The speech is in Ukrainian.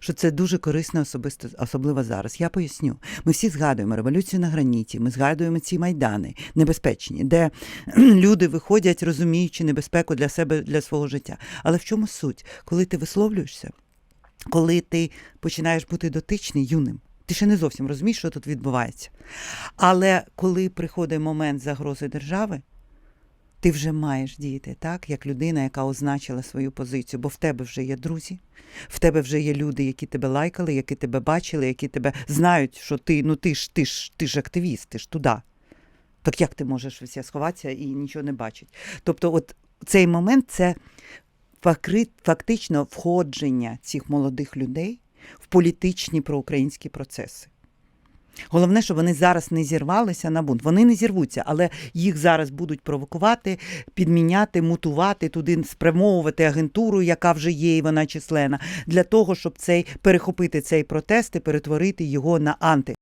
що це дуже корисно, особисто особливо зараз. Я поясню. Ми всі згадуємо революцію на граніті. Ми згадуємо ці майдани небезпечні, де люди виходять, розуміючи небезпеку для себе, для свого життя. Але в чому суть? Коли ти висловлюєшся, коли ти починаєш бути дотичний юним. Ти ще не зовсім розумієш, що тут відбувається. Але коли приходить момент загрози держави, ти вже маєш діяти так, як людина, яка означила свою позицію, бо в тебе вже є друзі, в тебе вже є люди, які тебе лайкали, які тебе бачили, які тебе знають, що ти, ну ти ж ти ж ти ж активіст, ти ж туди. Так як ти можеш все сховатися і нічого не бачити? Тобто, от цей момент це фактично входження цих молодих людей в політичні проукраїнські процеси. Головне, щоб вони зараз не зірвалися на бунт. Вони не зірвуться, але їх зараз будуть провокувати, підміняти, мутувати, туди спрямовувати агентуру, яка вже є, і вона численна, для того, щоб цей перехопити цей протест і перетворити його на анти.